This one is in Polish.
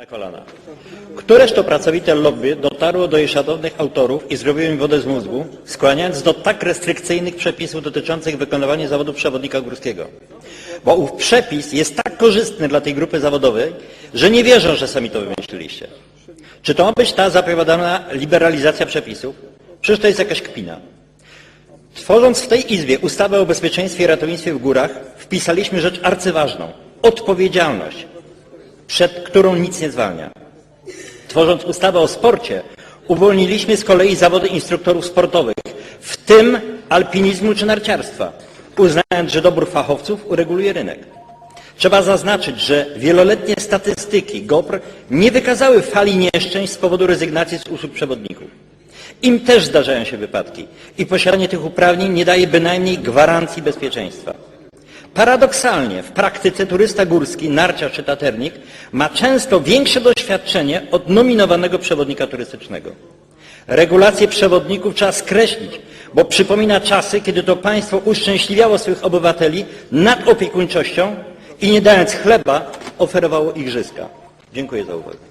na kolana. Któreż to pracowite lobby dotarło do jej szanownych autorów i zrobiło im wodę z mózgu, skłaniając do tak restrykcyjnych przepisów dotyczących wykonywania zawodu przewodnika górskiego. Bo ów przepis jest tak korzystny dla tej grupy zawodowej, że nie wierzą, że sami to wymyśliliście. Czy to ma być ta zapowiadana liberalizacja przepisów? Przecież to jest jakaś kpina. Tworząc w tej Izbie ustawę o bezpieczeństwie i ratownictwie w górach, wpisaliśmy rzecz arcyważną odpowiedzialność, przed którą nic nie zwalnia. Tworząc ustawę o sporcie, uwolniliśmy z kolei zawody instruktorów sportowych, w tym alpinizmu czy narciarstwa, uznając, że dobór fachowców ureguluje rynek. Trzeba zaznaczyć, że wieloletnie statystyki GOPR nie wykazały fali nieszczęść z powodu rezygnacji z usług przewodników. Im też zdarzają się wypadki i posiadanie tych uprawnień nie daje bynajmniej gwarancji bezpieczeństwa. Paradoksalnie w praktyce turysta górski, narciarz czy taternik ma często większe doświadczenie od nominowanego przewodnika turystycznego. Regulacje przewodników trzeba skreślić, bo przypomina czasy, kiedy to państwo uszczęśliwiało swych obywateli nad opiekuńczością i nie dając chleba oferowało igrzyska. Dziękuję za uwagę.